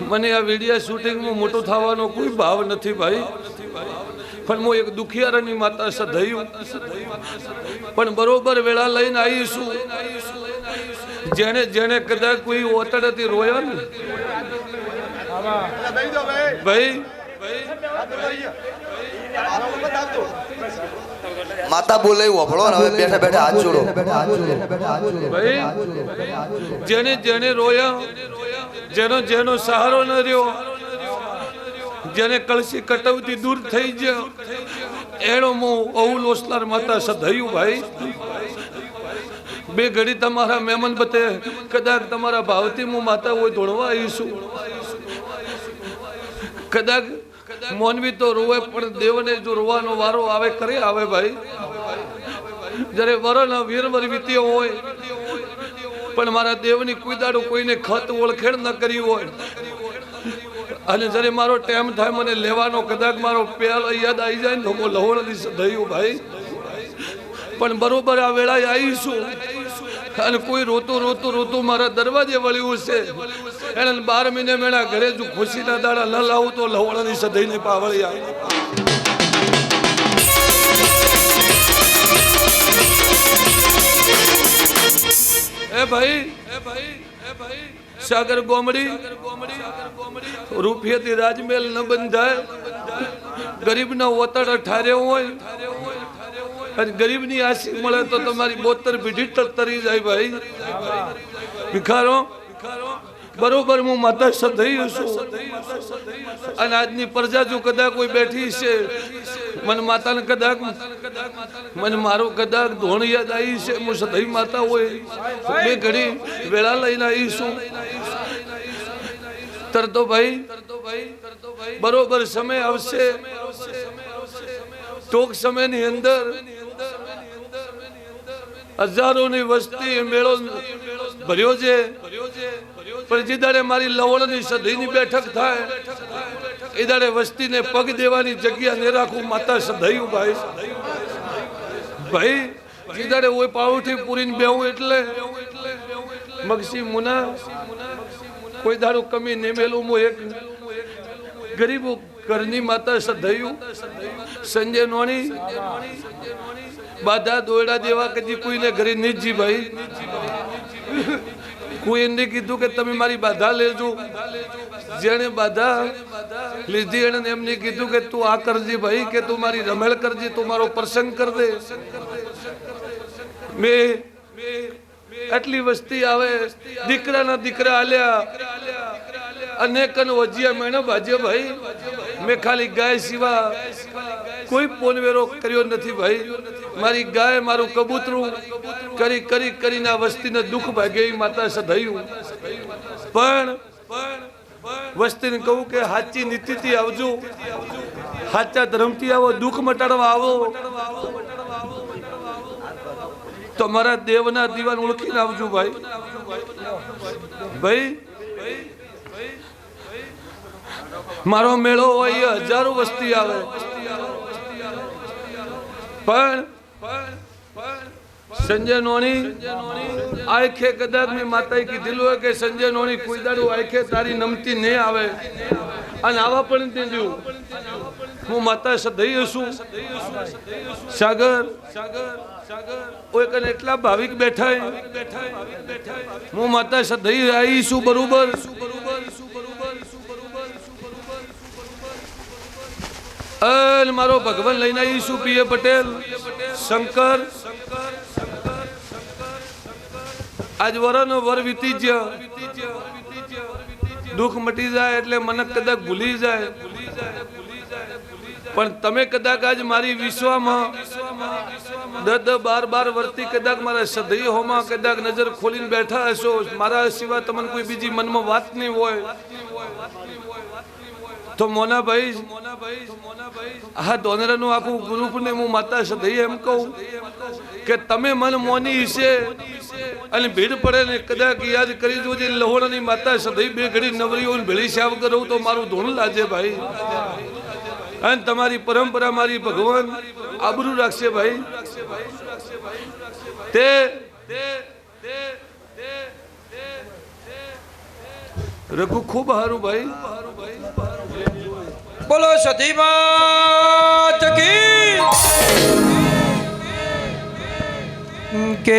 મને આ વીડિયો શૂટિંગમાં મોટો થવાનો કોઈ ભાવ નથી ભાઈ. પણ હું એક દુખિયારાની માતા સધયું પણ બરોબર વેળા લઈને આવીશું જેને જેને કદાચ કોઈ ઓતડથી રોયા ને. ભાઈ. માતા બોલે વફળો હવે બેઠા બેઠા હાથ જોડો. જેને જેને રોયા, જેનો જેનો સહારો ન રહ્યો, જેને કળશી કટવતી દૂર થઈ ગયો, એનો હું અહુલ ઓસલાર માતા સધયું ભાઈ. બે ઘડી તમારા મહેમાન બતે, કદાચ તમારા ભાવથી હું માતા હોય ધોળવા આવીશું. કદાચ મોનવી તો રોવે, પણ દેવને જો રોવાનો વારો આવે કરે આવે ભાઈ. જ્યારે વરણ વીરવર વીત્યો હોય, પણ મારા દેવની કોઈ દાડો કોઈને ખત ઓળખેણ ન કરી હોય. અને જ્યારે મારો ટાઈમ થાય, મને લેવાનો કદાચ મારો પેલ યાદ આવી જાય ને તો હું લહોણની સધયું ભાઈ. પણ બરોબર આ વેળાએ આવીશું. અને કોઈ રોતું રોતું રોતું મારા દરવાજે વળ્યું છે એને બાર મહિને મેળા ઘરે જો ખુશીના દાડા ન લાવું તો લવણની સધઈને પાવળિયા એ ભાઈ એ ભાઈ એ ભાઈ સાગર ગોમડી, રૂપિયાથી રાજમહેલ ન બંધાય. ગરીબના ઓતડ ઠાર્યો હોય. ગરીબની આશી મળે તો તમારી બોતર પીઢી તરી જાય ભાઈ. ભિખારો બરોબર હું માતા થઈ છું. અને આજની પ્રજા જો કદાચ કોઈ બેઠી છે. મન માતાને કદાચ મને મારો કદાચ ધોણ યાદ આવી છે. હું સદૈવ માતા હોય. બે ઘડી વેળા લઈને આવી છું. તરતો ભાઈ, બરોબર સમય આવશે. ટૂંક સમયની અંદર હજારોની વસ્તી મેળો ભર્યો છે? પણ જે દાડે મારી લવણની સદીની બેઠક થાય, એ દાડે વસ્તીને પગ દેવાની જગ્યા ને રાખું માતા સદયું ભાઈ. ભાઈ, જે દાડે ઓય પાઉઠી પૂરીને બેહું એટલે, મગસી મુના, કોઈ દાડું કમી નેમેલું હું એક. ગરીબો ઘરની માતા સધયું સંજય નોણી બાધા દોયડા જેવા કદી કોઈને ઘરે નિજી ભાઈ. કોઈ એમને કીધું કે તમે મારી બાધા લેજો. જેણે બાધા લીધી એને એમને કીધું કે તું આ કરજે ભાઈ, કે તું મારી રમેળ કરજે, તું મારો પ્રસંગ કર દે. મેં આટલી વસ્તી આવે, દીકરાના દીકરા આલ્યા, અનેકન વજિયા મેણો બાજે ભાઈ. મેં ખાલી ગાય સિવા કોઈ પોનવેરો કર્યો નથી ભાઈ. મારી ગાય, મારું કબૂતરું કરી કરી, કરીને વસ્તીને દુઃખ ભાગે માતા સધાયું. પણ વસ્તીને કહું કે સાચી નીતિથી આવજો. સાચા ધર્મથી આવો, દુઃખ મટાડવા આવો. તો મારા દેવના દીવાન ઓળખીને આવજો ભાઈ. ભાઈ, મારો મેળો હોય હજારો વસ્તી આવે. પણ સંજય નોની, આખે કદાચ મેં માતાએ કીધેલું હોય કે સંજય નોની કોઈ દાડું આખે તારી નમતી નહીં આવે. અને આવા પણ તેજું હું માતા સદઈ છું. સાગર સાગર ઓય કને ભાવિક બેઠા હું માતા સદઈ આવી છું બરોબર. અલ મારો ભગવાન લઈને આવી છું પીએ પટેલ. શંકર. આજ વરનો વર વીતી જ દુઃખ મટી જાય એટલે મને કદાચ ભૂલી જાય. પણ તમે કદાચ આજ મારી વિશ્વમાં દસ દસ બાર બાર વર્ષથી કદાચ મારા સદૈહોમાં કદાચ નજર ખોલીને બેઠા હશો. મારા સિવાય તમને કોઈ બીજી મનમાં વાત નહીં હોય. તો મોનાભાઈ હા, દોનરાનું આખું ગ્રુપ ને હું માતા સદૈ એમ કહું કે તમે મન મોની છે અને ભીડ પડે ને કદાચ યાદ કરી જોજે, લહોણાની માતા સદૈ બે ઘડી નવરીઓ ભેળી સાવ કરું તો મારું ધોણ લાજે ભાઈ. અને તમારી પરંપરા મારી ભગવાન આબરૂ રાખશે ભાઈ. તે રઘુ ખૂબ સારું ભાઈ. બોલો સતી કે લવો કે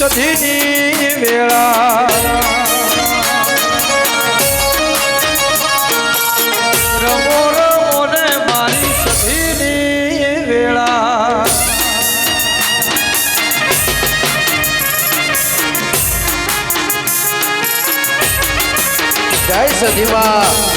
સધીની વેળા. રમો રમો ને મારી સદીમાં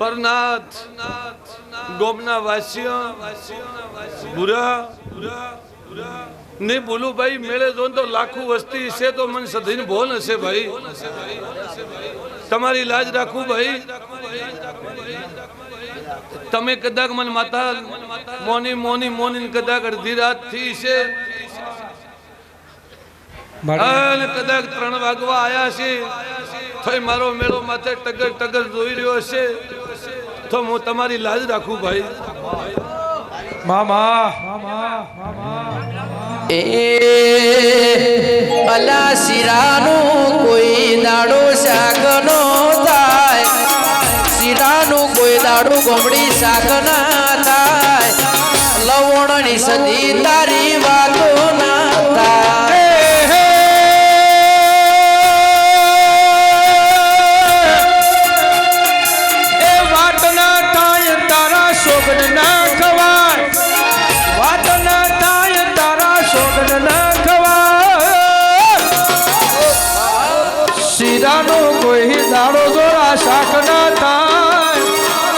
પરનાથ, ગોમના વાસીઓ બુરા નહીં બોલું ભાઈ મેળે જોન તો લાખું વસ્તી છે તો મને સધીને ભોન હશે ભાઈ. તમારી લાજ રાખું ભાઈ. તમે કદાચ મને માતા મોની મોની મોની ને કદાચ અડધી રાતથી છે. અને કદાચ ત્રણ વાગવા આયા છે તો મારો મેળો માથે ટગર ટગર જોઈ રહ્યો છે. તો હું તમારી લાજ રાખું ભાઈ. મામા. એ અલા શિરાનું કોઈ દાડો શાક નો થાય. શિરાનું કોઈ દાડો ગોમડી શાક ના થાય. લવણની સદી તારી વાતો સીધાનો કોઈ દાડો જોરા શાક ના થાય.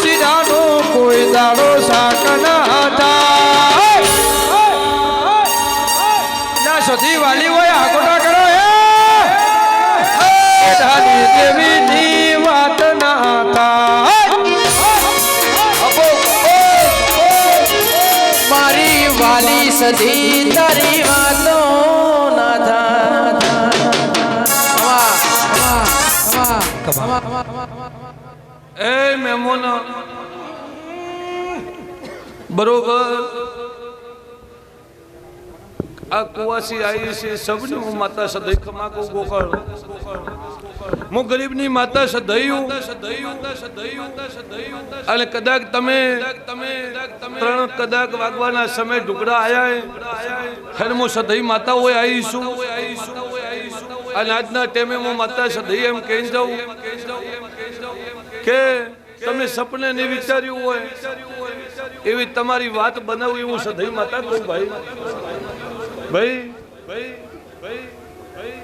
સીધાનો કોઈ દાડો શાક ના થાય. ના સધી વાલી હોય આગોટા કરો એ. ઢાલી દેવીની વાત ના થાય. મારી વાલી સધી તારી વાતો એ મેમોના. બરોબર. આ કુવાસી આવી છે સબની, હું માતા સદૈ ખમા કહું ગોકળ હું ગરીબની માતા કદાચ તમે ત્રણ કદાચ વાગવાના સમય ઢુકડા આયા અને હું સદૈ માતા હોય આવીશું અને આજના ટાઈમે હું માતા સદૈ એમ કહી જાઉં કે તમે સપને નહીં વિચાર્યું હોય એવી તમારી વાત બનાવવી હું સદૈ માતા કહું ભાઈ. ભાઈ ભાઈ ભાઈ ભાઈ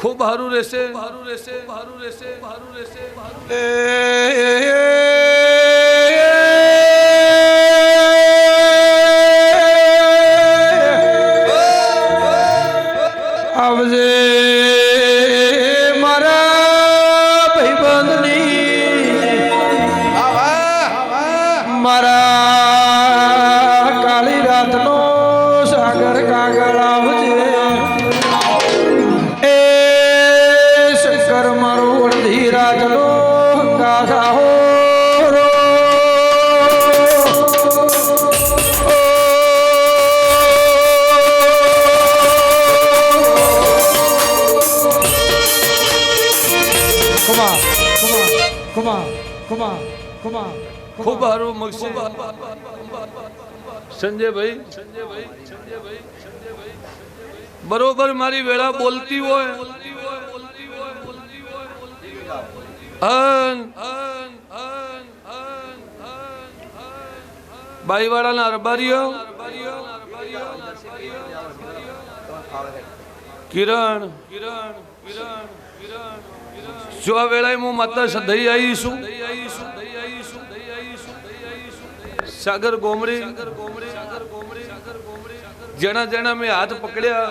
ખૂબ સારું રહેશે સારું રહેશે સારું રહેશે. સારું રહેશે કાગળ આવજે એ શંકર મારો વળધી રાજલો કાધા હો ખૂબ હારું મગસી બરોબર મારી વેળા બોલતી હોય. બાઈવાડાના અરબારીઓ. કિરણ કિરણ કિરણ વેળાએ હું માતા સદઈ આવીશું સાગર ગોમડી જેના જેના મેં હાથ પકડ્યા,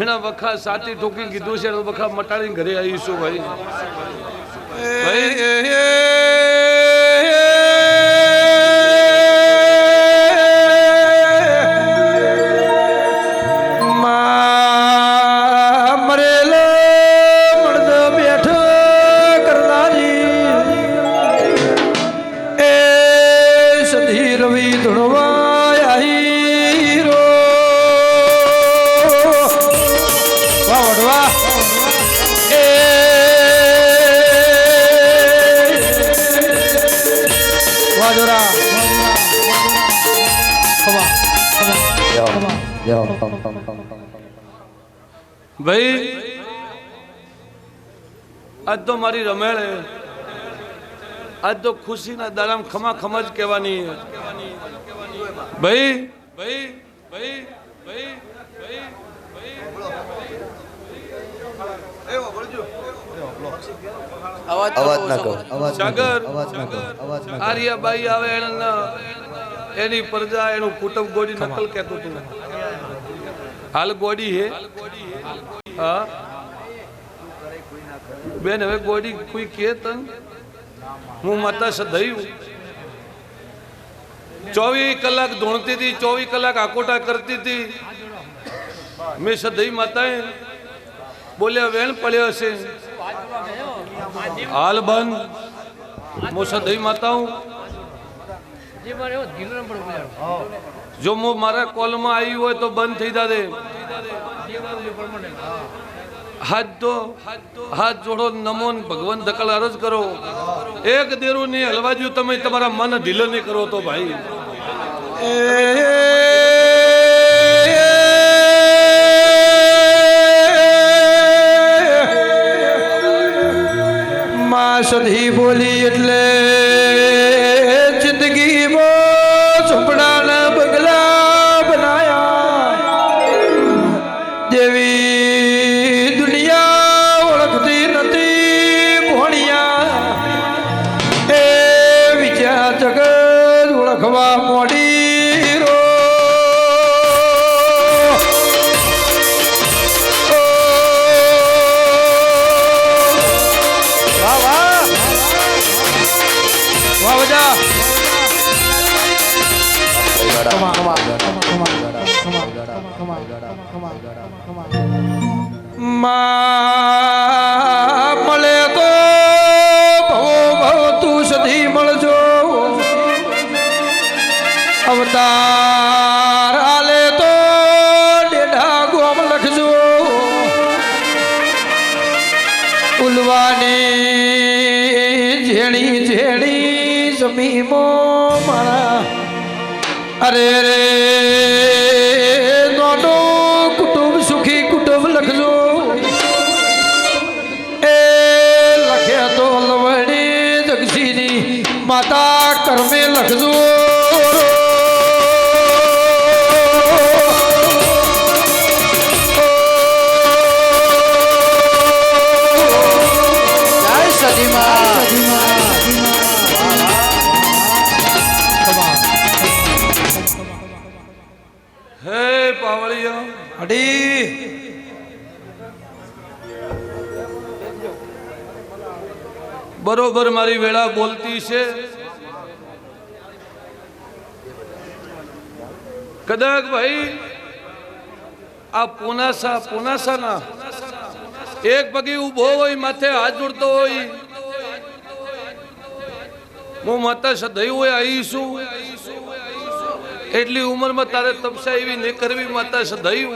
એના વખા સાતી ઠોકી કીધું છે, એના વખા મટાડીને ઘરે આવીશું ભાઈ. ભાઈ ખમા ભાઈ, આજ તો મારી રમેળ. આજ તો ખુશીના દાડામાં ખમા ખમા જ કહેવાની ભાઈ ભાઈ ભાઈ ભાઈ ભાઈ અવાજ ના કરો સાગર આર્યાબાઈ આવે એને એની પ્રજા એનું કુટુંબ ગોડી નકલ કહેતું હતું. હાલ ગોડી હે. હા. બેન હવે ગોડી કોઈ કે તન? હું માતા સધયું ચોવીસ કલાક ધોણતી હતી ચોવીસ કલાક આકોટા કરતી હતી. મેં સધઈ માતાએ બોલ્યા વેણ પડ્યો હશે. હાલ બંધ હું સદઈ માતા હું. જો હું. મારા કોલમાં આવી હોય તો બંધ થઈ દાદે હાથ તો હાથ જોડો નમો ભગવાન ધકલ અરજ કરો. એક દેરું નહીં હલવાજ્યું તમે તમારા મન ઢીલો નહીં કરો તો ભાઈ. સધી બોલી એટલે અવતાર આલે તો ડેઢા ગોમ લખજો. ઉલવાની ઝેણી ઝેણી જમીમો મારા. અરે રે બરોબર મારી વેળા બોલતી છે? કદાચ ભાઈ, આ પોનાસા, પોનાસાના એક પગી ઊભો હોય, માથે હાથ જોડતો હોય. હું માતા સદૈવ હોય આવીશું એટલી ઉંમરમાં તારે તપસા એવી નહીં કરવી, માતા સદૈવ.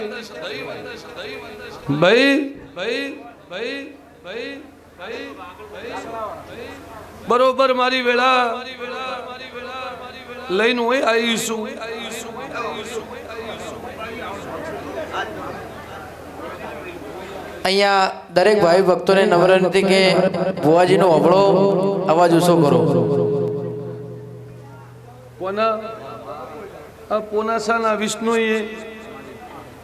ભાઈ ભાઈ ભાઈ ભાઈ બરોબર મારી વેળા લઈને હું આવીશું. અહીંયા દરેક ભાઈ ભક્તોને વિનંતી કે ભુવાજીનો અભળો અવાજ ઓછો કરો. પોના આ પોનાસાના વિષ્ણુએ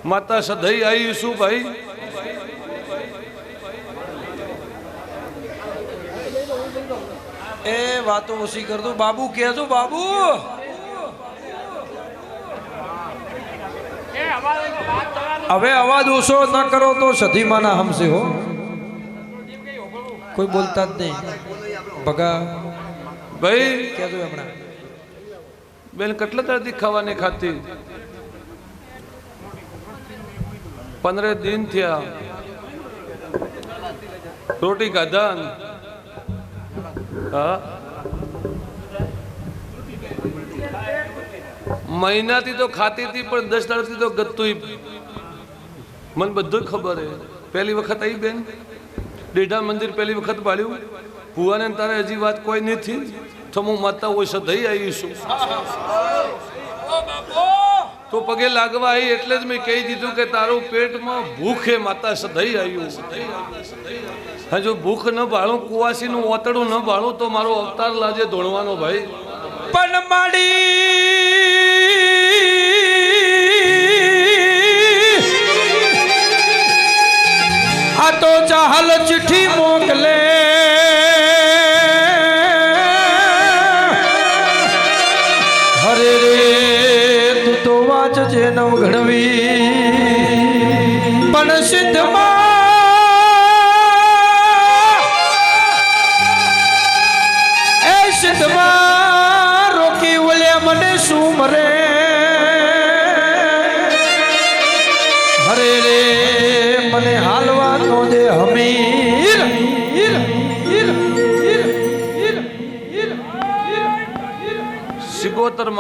માતા સદઈ આવીશું ભાઈ. એ વાતો ઓછી કરતો બાબુ કહેજો બાબુ. હવે અવાજ ઓછો ન કરો તો સધીમાના હમશે હો. કોઈ બોલતા જ નહીં. ભગા ભાઈ કહેજો હમણાં. બેન કેટલા દાડથી ખાવાની ખાતી? પંદરે દિન થયા. રોટી ખાધા મહિનાથી તો ખાતી હતી, પણ દસ દાડથી તો ગતું મને બધું ખબર હે. પહેલી વખત આવી બેન. દેઢા મંદિર પહેલી વખત પાડ્યું. ભુવાને તારે હજી વાત કોઈ નથી. તો હું માતા હોય સદઈ આવીશું. તો પગે લાગવા આવી એટલે જ મેં કહી દીધું કે તારું પેટમાં ભૂખ માતા સદઈ આવ્યું હજુ ભૂખ ન ભાળું, કુવાસીનું ઓતડું ન ભાળું, તો મારો અવતાર લાજે ધોણવાનો ભાઈ. પણ માડી આ તો ચાહલ ચિઠ્ઠી મોકલે.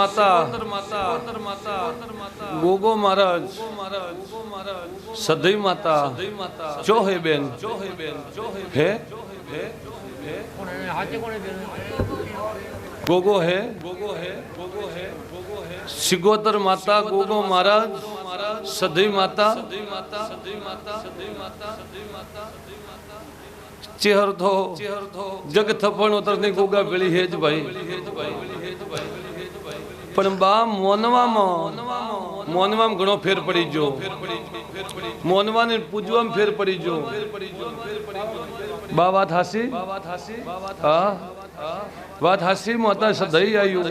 સિગોતર માતા ગોગો મહારાજ સદઈ માતા જો હે બેન હે ગોગો હે ગોગો હે ગોગો હે ગોગો હે સિગોતર માતા ગોગો મહારાજ સદઈ માતા ચેહર થો જગ થપણો તરની ગોગા પેલી હેજ ભાઈ પણ બા મોનવામાં મોનવામાં ઘણો ફેર પડી ગયો. મોનવાને પૂજવામાં ફેર પડી ગયો. બા, વાત હાસી? હા. વાત હાસી માતા સદઈ આવ્યું